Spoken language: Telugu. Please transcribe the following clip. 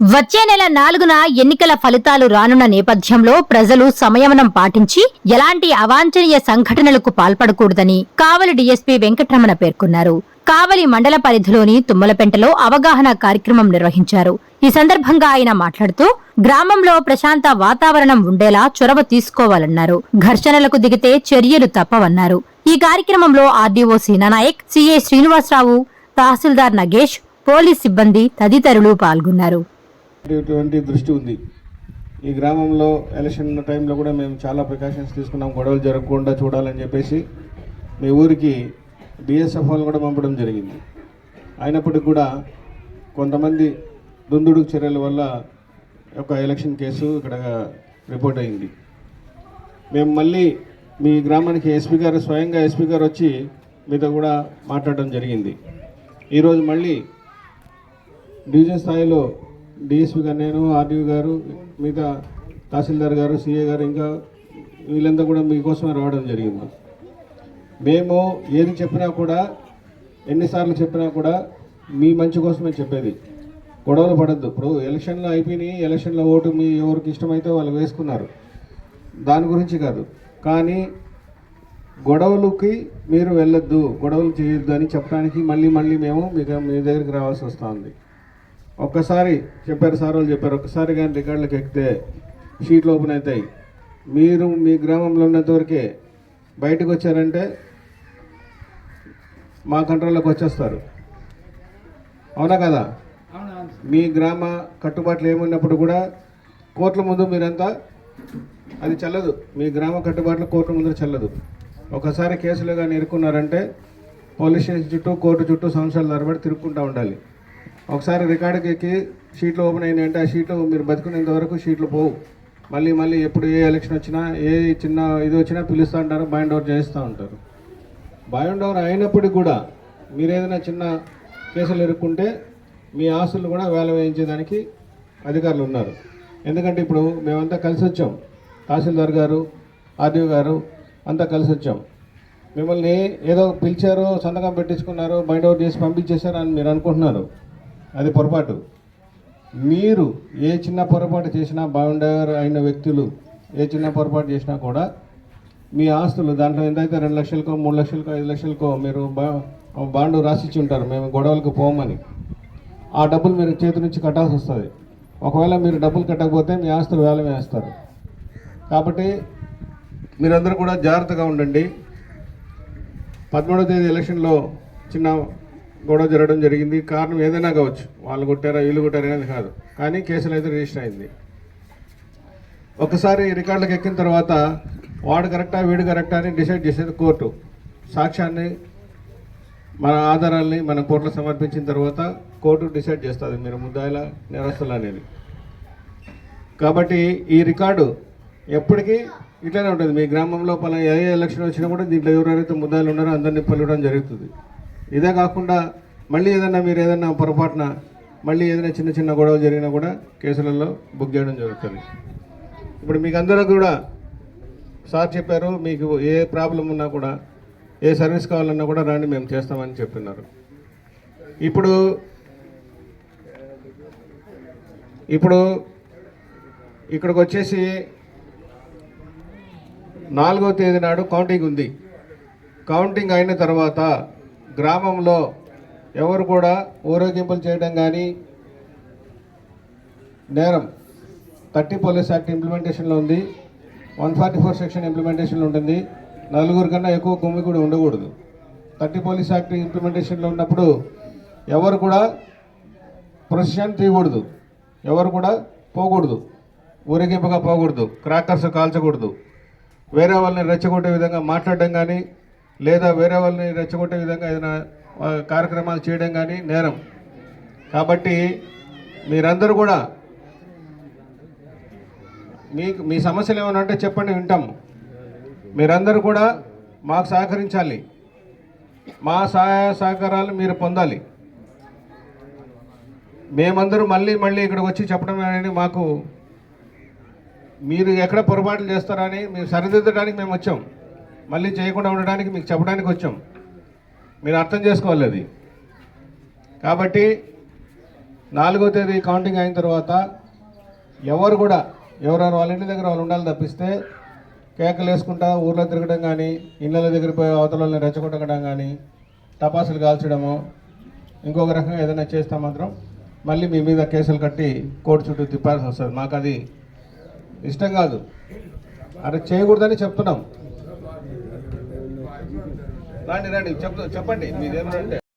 వచ్చే నెల నాలుగున ఎన్నికల ఫలితాలు రానున్న నేపథ్యంలో ప్రజలు సంయమనం పాటించి ఎలాంటి అవాంఛనీయ సంఘటనలకు పాల్పడకూడదని కావలి డీఎస్పీ వెంకటరమణ పేర్కొన్నారు. కావలి మండల పరిధిలోని తుమ్మలపెంటలో అవగాహన కార్యక్రమం నిర్వహించారు. ఈ సందర్భంగా ఆయన మాట్లాడుతూ గ్రామంలో ప్రశాంత వాతావరణం ఉండేలా చొరవ తీసుకోవాలన్నారు. ఘర్షణలకు దిగితే చర్యలు తప్పవన్నారు. ఈ కార్యక్రమంలో ఆర్డీఓ సీనానాయక్ సిఏ శ్రీనివాసరావు తహసీల్దార్ నగేష్ పోలీస్ సిబ్బంది తదితరులు పాల్గొన్నారు. ఇటువంటి దృష్టి ఉంది. ఈ గ్రామంలో ఎలక్షన్ టైంలో కూడా మేము చాలా ప్రికాషన్స్ తీసుకున్నాం. గొడవలు జరగకుండా చూడాలని చెప్పేసి మీ ఊరికి బిఎస్ఎఫ్ వాళ్ళు కూడా పంపడం జరిగింది. అయినప్పటికీ కూడా కొంతమంది దుందుడుకు చర్యల వల్ల ఒక ఎలక్షన్ కేసు ఇక్కడ రిపోర్ట్ అయింది. మేము మళ్ళీ మీ గ్రామానికి ఎస్పీ గారు స్వయంగా ఎస్పీ గారు వచ్చి మీతో కూడా మాట్లాడడం జరిగింది. ఈరోజు మళ్ళీ డివిజన్ స్థాయిలో డిఎస్పీ గారు నేను ఆర్డీఓ గారు మిగతా తహసీల్దార్ గారు సిఏ గారు ఇంకా వీళ్ళంతా కూడా మీకోసమే రావడం జరిగింది. మేము ఏది చెప్పినా కూడా ఎన్నిసార్లు చెప్పినా కూడా మీ మంచి కోసమే చెప్పేది. గొడవలు పడద్దు. ఇప్పుడు ఎలక్షన్లో అయిపోయినాయి ఎలక్షన్లో ఓటు మీ ఎవరికి ఇష్టమైతే వాళ్ళు వేసుకున్నారు. దాని గురించి కాదు. కానీ గొడవలకి మీరు వెళ్ళొద్దు గొడవలు చేయొద్దు అని చెప్పడానికి మళ్ళీ మళ్ళీ మేము మీకు మీ దగ్గరికి రావాల్సి వస్తుంది. ఒక్కసారి చెప్పారు సార్ వాళ్ళు చెప్పారు ఒక్కసారి కానీ రికార్డులకు ఎక్కితే షీట్లు ఓపెన్ అవుతాయి. మీరు మీ గ్రామంలో ఉన్నంతవరకే బయటకు వచ్చారంటే మా కంట్రోల్లోకి వచ్చేస్తారు. అవునా కదా? మీ గ్రామ కట్టుబాట్లు ఏమున్నప్పుడు కూడా కోర్టుల ముందు మీరంతా అది చెల్లదు. మీ గ్రామ కట్టుబాట్లు కోర్టు ముందు చెల్లదు. ఒకసారి కేసులు కానీ ఇరుక్కున్నారంటే పోలీస్ స్టేషన్ చుట్టూ కోర్టు చుట్టూ సంవత్సరాల తరబడి తిరుక్కుంటూ ఉండాలి. ఒకసారి రికార్డుకి ఎక్కి షీట్లు ఓపెన్ అయినాయి అంటే ఆ షీట్లు మీరు బతుకునేంత వరకు షీట్లు పోవు. మళ్ళీ మళ్ళీ ఎప్పుడు ఏ ఎలక్షన్ వచ్చినా ఏ చిన్న ఇది వచ్చినా పిలుస్తూ ఉంటారు బైండ్ ఓవర్ చేస్తూ ఉంటారు. బైండ్ ఓవర్ అయినప్పటికీ కూడా మీరు ఏదైనా చిన్న కేసులు ఇరుక్కుంటే మీ ఆస్తులు కూడా వేల వేయించేదానికి అధికారులు ఉన్నారు. ఎందుకంటే ఇప్పుడు మేమంతా కలిసి వచ్చాం. తహసీల్దార్ గారు ఆర్డీఓ గారు అంతా కలిసి వచ్చాం. మిమ్మల్ని ఏదో పిలిచారు సంతకం పెట్టించుకున్నారు బైండ్ అవుట్ చేసి పంపించేశారు అని మీరు అనుకుంటున్నారు. అది పొరపాటు. మీరు ఏ చిన్న పొరపాటు చేసినా బాగుండేవారు అయిన వ్యక్తులు ఏ చిన్న పొరపాటు చేసినా కూడా మీ ఆస్తులు దాంట్లో ఎంతైతే రెండు లక్షలకో మూడు లక్షలకో ఐదు లక్షలకో మీరు బా బాండు రాసిచ్చి ఉంటారు మేము గొడవలకు పోమని. ఆ డబ్బులు మీరు చేతి నుంచి కట్టాల్సి వస్తుంది. ఒకవేళ మీరు డబ్బులు కట్టకపోతే మీ ఆస్తులు వేలం వేస్తారు. కాబట్టి మీరందరూ కూడా జాగ్రత్తగా ఉండండి. పదమూడవ తేదీ ఎలక్షన్లో చిన్న గొడవ జరగడం జరిగింది. కారణం ఏదైనా కావచ్చు. వాళ్ళు కొట్టారా వీళ్ళు కొట్టారా అనేది కాదు. కానీ కేసులు అయితే రిజిస్టర్ అయింది. ఒకసారి రికార్డులకు ఎక్కిన తర్వాత వాడు కరెక్టా వీడు కరెక్టా అని డిసైడ్ చేసేది కోర్టు. సాక్ష్యాన్ని మన ఆధారాల్ని మన కోర్టులో సమర్పించిన తర్వాత కోర్టు డిసైడ్ చేస్తుంది. మీరు ముద్దాయిల నేరస్తులు అనేది. కాబట్టి ఈ రికార్డు ఎప్పటికీ ఇట్లానే ఉంటుంది. మీ గ్రామంలో పలా ఏ ఎలక్షన్ వచ్చినా కూడా దీంట్లో ఎవరెవరైతే ముద్దాయిలు ఉన్నారో అందరినీ పలవడం జరుగుతుంది. ఇదే కాకుండా మళ్ళీ ఏదైనా మీరు ఏదన్నా పొరపాటున మళ్ళీ ఏదైనా చిన్న చిన్న గొడవలు జరిగినా కూడా కేసులలో బుక్ చేయడం జరుగుతుంది. ఇప్పుడు మీకు అందరూ కూడా సార్ చెప్పారు మీకు ఏ ప్రాబ్లం ఉన్నా కూడా ఏ సర్వీస్ కావాలన్నా కూడా రాండి మేము చేస్తామని చెప్తున్నారు ఇప్పుడు ఇప్పుడు ఇక్కడికి వచ్చేసి నాలుగో తేదీ నాడు కౌంటింగ్ ఉంది. కౌంటింగ్ అయిన తర్వాత గ్రామంలో ఎవరు కూడా ఊరేగింపులు చేయడం కానీ నేరం థర్టీ పోలీస్ యాక్ట్ ఇంప్లిమెంటేషన్లో ఉంది. వన్ ఫార్టీ ఫోర్ సెక్షన్ ఇంప్లిమెంటేషన్లో ఉంటుంది. నలుగురు కన్నా ఎక్కువ గుమ్మి కూడా ఉండకూడదు. థర్టీ పోలీస్ యాక్ట్ ఇంప్లిమెంటేషన్లో ఉన్నప్పుడు ఎవరు కూడా ప్రొసెషన్ తీయకూడదు. ఎవరు కూడా పోకూడదు. ఊరేగింపుగా పోకూడదు. క్రాకర్స్ కాల్చకూడదు. వేరే వాళ్ళని రెచ్చగొట్టే విధంగా మాట్లాడడం కానీ లేదా వేరే వాళ్ళని రెచ్చగొట్టే విధంగా ఏదైనా కార్యక్రమాలు చేయడం కానీ నేరం. కాబట్టి మీరందరూ కూడా మీకు మీ సమస్యలు ఏమైనా ఉంటే చెప్పండి వింటాము మీరందరూ కూడా మాకు సహకరించాలి. మా సహాయ సహకారాలు మీరు పొందాలి. మేమందరూ మళ్ళీ మళ్ళీ ఇక్కడికి వచ్చి చెప్పడం అనేది మాకు మీరు ఎక్కడ పొరపాట్లు చేస్తారని మీరు సరిదిద్దడానికి మేము వచ్చాం. మళ్ళీ చేయకుండా ఉండడానికి మీకు చెప్పడానికి వచ్చాం. మీరు అర్థం చేసుకోవాలి అది. కాబట్టి నాలుగో తేదీ కౌంటింగ్ అయిన తర్వాత ఎవరు కూడా ఎవరెవరు వాళ్ళ ఇంటి దగ్గర వాళ్ళు ఉండాలి తప్పిస్తే కేకలు వేసుకుంటా ఊర్లో తిరగడం కానీ ఇళ్ళ దగ్గర పోయి అవతల వాళ్ళని రెచ్చగొట్టడం కానీ టపాసులు కాల్చడము ఇంకొక రకంగా ఏదైనా చేస్తే మాత్రం మళ్ళీ మీ మీద కేసులు కట్టి కోర్టు చుట్టూ తిప్పాల్సి వస్తుంది. మాకు అది ఇష్టం కాదు. అరే చేయకూడదని చెప్తున్నాం. రండి రండి చెప్ చెప్పండి మీదేమంటే